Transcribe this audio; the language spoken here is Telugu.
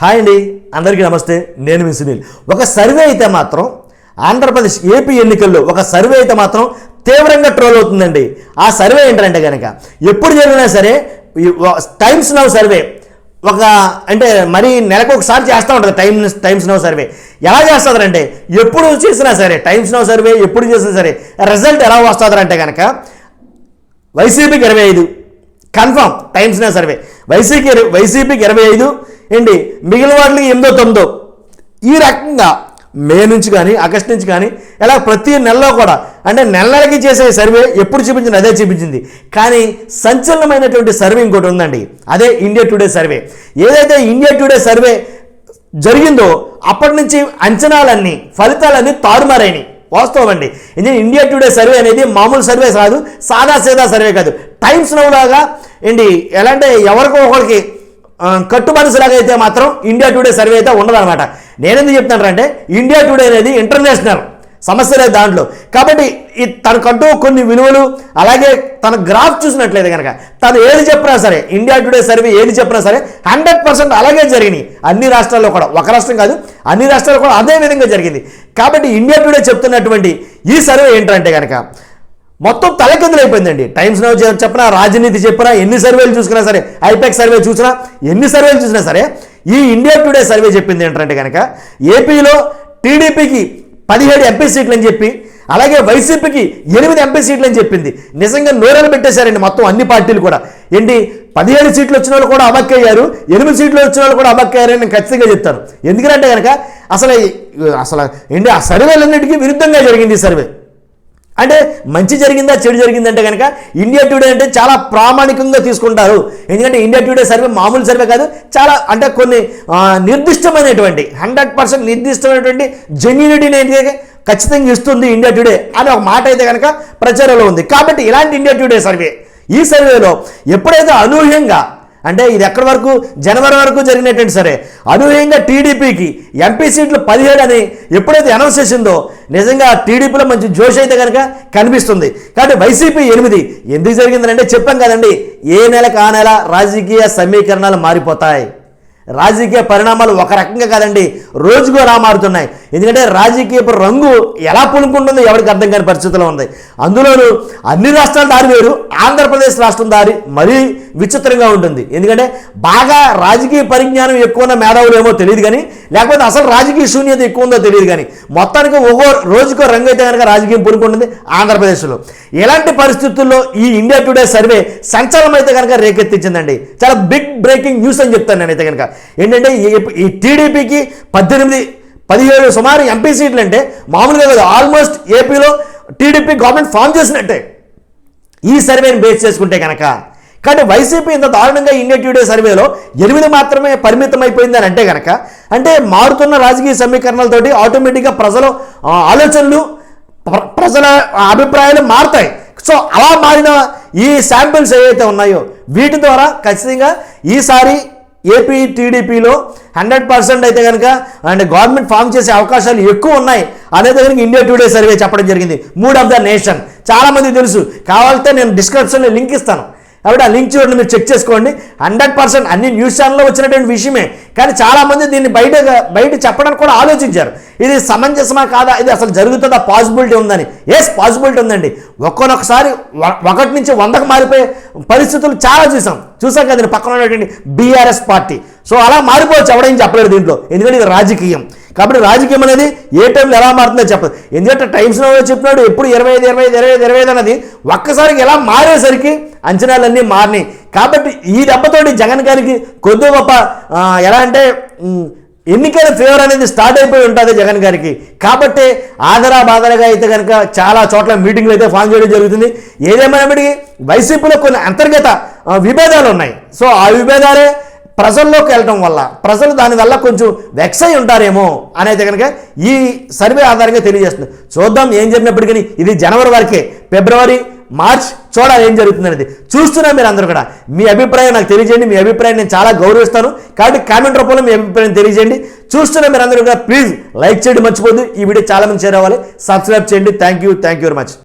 హాయ్ అండి అందరికీ నమస్తే నేను మీ సునీల్. ఒక సర్వే అయితే మాత్రం ఆంధ్రప్రదేశ్ ఏపీ ఎన్నికల్లో ఒక సర్వే అయితే మాత్రం తీవ్రంగా ట్రోల్ అవుతుందండి. ఆ సర్వే ఏంటంటే కనుక ఎప్పుడు జరిగినా సరే టైమ్స్ నవ్ సర్వే ఒక అంటే మరీ నెలకు ఒకసారి చేస్తూ ఉంటుంది టైమ్స్ టైమ్స్ నవ్ సర్వే. ఎలా చేస్తుందంటే ఎప్పుడు చేసినా సరే టైమ్స్ నవ్ సర్వే ఎప్పుడు చేసినా సరే రిజల్ట్ ఎలా వస్తుందంటే కనుక వైసీపీకి ఇరవై ఐదు. Confirm Times Now survey. YCP వైసీపీకి ఇరవై ఐదు. ఏంటి? మిగిలిన వాటికి ఎనిమిదో తొమ్మిదో. ఈ రకంగా మే నుంచి కానీ ఆగస్ట్ నుంచి కానీ ఇలా ప్రతి నెలలో కూడా అంటే నెల నెలకి చేసే సర్వే ఎప్పుడు చూపించింది? అదే చూపించింది. కానీ సంచలనమైనటువంటి సర్వే ఇంకోటి ఉందండి. అదే ఇండియా టుడే సర్వే. ఏదైతే ఇండియా టుడే సర్వే జరిగిందో అప్పటి నుంచి అంచనాలన్నీ ఫలితాలన్నీ తారుమారైనవి వాస్తవం అండి. ఇండియా టుడే సర్వే అనేది మామూలు సర్వే కాదు సాదా సీదా సర్వే కాదు. టైమ్స్ నవ్వులాగా ఏంటి ఎలా అంటే ఎవరికో ఒకరికి ఆ, అయితే మాత్రం ఇండియా టుడే సర్వే అయితే ఉండదన్నమాట. నేనెందుకు చెప్తున్నానంటే ఇండియా టుడే అనేది ఇంటర్నేషనల్ సమస్య లేదు దాంట్లో. కాబట్టి ఈ తనకంటూ కొన్ని విలువలు అలాగే తన గ్రాఫ్ చూసినట్లయితే కనుక తను ఏది చెప్పినా సరే ఇండియా టుడే సర్వే ఏది చెప్పినా సరే హండ్రెడ్ పర్సెంట్ అలాగే జరిగినాయి. అన్ని రాష్ట్రాల్లో కూడా ఒక రాష్ట్రం కాదు అన్ని రాష్ట్రాల్లో కూడా అదే విధంగా జరిగింది. కాబట్టి ఇండియా టుడే చెప్తున్నటువంటి ఈ సర్వే ఏంటంటే కనుక మొత్తం తలకిందులైపోయిందండి టైమ్స్ నౌ చెప్పినా రాజనీతి చెప్పినా ఎన్ని సర్వేలు చూసుకున్నా సరే ఐపెక్ సర్వే చూసినా ఎన్ని సర్వేలు చూసినా సరే ఈ ఇండియా టుడే సర్వే చెప్పింది ఏంటంటే కనుక ఏపీలో టీడీపీకి పదిహేడు ఎంపీ సీట్లు అని చెప్పి అలాగే వైసీపీకి ఎనిమిది ఎంపీ సీట్లు అని చెప్పింది. నిజంగా నోరెలు పెట్టేశారండి మొత్తం అన్ని పార్టీలు కూడా. ఏంటి? పదిహేడు సీట్లు వచ్చిన వాళ్ళు కూడా అబక్కయ్యారు ఎనిమిది సీట్లు వచ్చిన వాళ్ళు కూడా అబక్కయ్యారని నేను ఖచ్చితంగా చెప్తాను. ఎందుకంటే కనుక అసలు అసలు ఏంటి? ఆ సర్వేలన్నిటికీ విరుద్ధంగా జరిగింది ఈ సర్వే. అంటే మంచి జరిగిందా చెడు జరిగిందంటే కనుక ఇండియా టుడే అంటే చాలా ప్రామాణికంగా తీసుకుంటారు. ఎందుకంటే ఇండియా టుడే సర్వే మామూలు సర్వే కాదు చాలా అంటే కొన్ని నిర్దిష్టమైనటువంటి హండ్రెడ్ పర్సెంట్ నిర్దిష్టమైనటువంటి జెన్యునిటీని అయితే ఖచ్చితంగా ఇస్తుంది ఇండియా టుడే అని ఒక మాట అయితే కనుక ప్రచారంలో ఉంది. కాబట్టి ఇలాంటి ఇండియా టుడే సర్వే ఈ సర్వేలో ఎప్పుడైతే అనూహ్యంగా అంటే ఇది ఎక్కడి వరకు? జనవరి వరకు జరిగినటువంటి సరే. అనూహ్యంగా టీడీపీకి ఎంపీ సీట్లు పదిహేడు అని ఎప్పుడైతే అనౌన్స్ చేసిందో నిజంగా టీడీపీలో మంచి జోష్ అయితే కనుక కనిపిస్తుంది. కాబట్టి వైసీపీ ఎనిమిది. ఎందుకు జరిగిందంటే చెప్పాం కదండి ఏ నెలకు ఆ నెల రాజకీయ సమీకరణాలు మారిపోతాయి. రాజకీయ పరిణామాలు ఒక రకంగా కాదండి రోజుకో రా మారుతున్నాయి. ఎందుకంటే రాజకీయపు రంగు ఎలా పులుకుంటుందో ఎవరికి అర్థం కాని పరిస్థితిలో ఉంది. అందులోనూ అన్ని రాష్ట్రాల దారి వేరు ఆంధ్రప్రదేశ్ రాష్ట్రం దారి మరీ విచిత్రంగా ఉంటుంది. ఎందుకంటే బాగా రాజకీయ పరిజ్ఞానం ఎక్కువ ఉన్న మేధావులు ఏమో తెలియదు కానీ లేకపోతే అసలు రాజకీయ శూన్యత ఎక్కువ ఉందో తెలియదు కానీ మొత్తానికి ఒక్కో రోజుకో రంగు అయితే కనుక రాజకీయం పులుకుంటుంది ఆంధ్రప్రదేశ్లో. ఎలాంటి పరిస్థితుల్లో ఈ ఇండియా టుడే సర్వే సంచలనం అయితే కనుక రేకెత్తించిందండి చాలా బిగ్ బ్రేకింగ్ న్యూస్ అని చెప్తాను నేనైతే కనుక. ఏంటంటే ఈ- ఈ టీడీపీకి పద్దెనిమిది పదిహేడు సుమారు ఎంపీ సీట్లు అంటే మామూలుగా కాదు ఆల్మోస్ట్ ఏపీలో టీడీపీ గవర్నమెంట్ ఫామ్ చేసినట్టే. ఈ సర్వేని బేస్ చేసుకుంటే కనుక కానీ వైసీపీ ఇంత దారుణంగా ఇండియా టుడే సర్వేలో ఎనిమిది మాత్రమే పరిమితం అయిపోయిందని అంటే కనుక అంటే మారుతున్న రాజకీయ సమీకరణలతోటి ఆటోమేటిక్గా ప్రజల ఆలోచనలు ప్ర- ప్రజల అభిప్రాయాలు మారుతాయి. సో అలా మారిన ఈ శాంపిల్స్ ఏవైతే ఉన్నాయో వీటి ద్వారా ఖచ్చితంగా ఈసారి ఏపీ టీడీపీలో హండ్రెడ్ పర్సెంట్ అయితే కనుక అండ్ గవర్నమెంట్ ఫామ్ చేసే అవకాశాలు ఎక్కువ ఉన్నాయి. అనేది కనుక ఇండియా టుడే సర్వే చెప్పడం జరిగింది. Mood of the nation. చాలామంది తెలుసు. కావాలంటే నేను డిస్క్రిప్షన్లో లింక్ ఇస్తాను. కాబట్టి ఆ లింక్ చూడండి మీరు చెక్ చేసుకోండి. హండ్రెడ్ పర్సెంట్ అన్ని న్యూస్ ఛానల్లో వచ్చినటువంటి విషయమే. కానీ చాలామంది దీన్ని బయట బయట చెప్పడానికి కూడా ఆలోచించారు. ఇది సమంజసమా కాదా? ఇది అసలు జరుగుతుందా? పాసిబిలిటీ ఉందని. ఎస్ పాసిబిలిటీ ఉందండి. ఒక్కొనొకసారి ఒకటి నుంచి వందకు మారిపోయే పరిస్థితులు చాలా చూసాం. చూసాం కదండి పక్కన ఉన్నటువంటి బీఆర్ఎస్ పార్టీ. సో అలా మారిపోవచ్చు ఎవడేం చెప్పలేడు దీంట్లో. ఎందుకంటే ఇది రాజకీయం. కాబట్టి రాజకీయం అనేది ఏ టైంలో ఎలా మారుతుందో చెప్పదు. ఎందుకంటే టైమ్స్లో చెప్పినాడు ఎప్పుడు ఇరవై ఐదు ఇరవై ఐదు ఇరవై ఐదు ఇరవై ఐదు అన్నది ఒక్కసారికి ఎలా మారేసరికి అంచనాలన్నీ మారినాయి. కాబట్టి ఈ దెబ్బతోటి జగన్ గారికి కొద్ది గొప్ప ఎలా అంటే ఎన్నికల ఫేవర్ అనేది స్టార్ట్ అయిపోయి ఉంటుంది జగన్ గారికి. కాబట్టి ఆదరా బాదరగా అయితే కనుక చాలా చోట్ల మీటింగ్లు అయితే ఫామ్ చేయడం జరుగుతుంది. ఏదేమైనప్పటికీ వైసీపీలో కొన్ని అంతర్గత విభేదాలు ఉన్నాయి. సో ఆ విభేదాలే ప్రజల్లోకి వెళ్ళటం వల్ల ప్రజలు దానివల్ల కొంచెం వెక్స్ అయి ఉంటారేమో అనేది కనుక ఈ సర్వే ఆధారంగా తెలియజేస్తుంది. చూద్దాం ఏం జరిగినప్పటికీ ఇది జనవరి వరకే. ఫిబ్రవరి మార్చ్ చూడాలి ఏం జరుగుతుంది అనేది చూస్తున్నా మీరు అందరూ కూడా. మీ అభిప్రాయం నాకు తెలియజేయండి. మీ అభిప్రాయం నేను చాలా గౌరవిస్తాను. కాబట్టి కామెంట్ రూపంలో మీ అభిప్రాయం తెలియజేయండి. చూస్తున్నా మీరు అందరూ కూడా. ప్లీజ్ లైక్ చేయండి మర్చిపోద్దు ఈ వీడియో చాలా మంది షేర్ అవ్వాలి. సబ్స్క్రైబ్ చేయండి. Thank you thank you very much.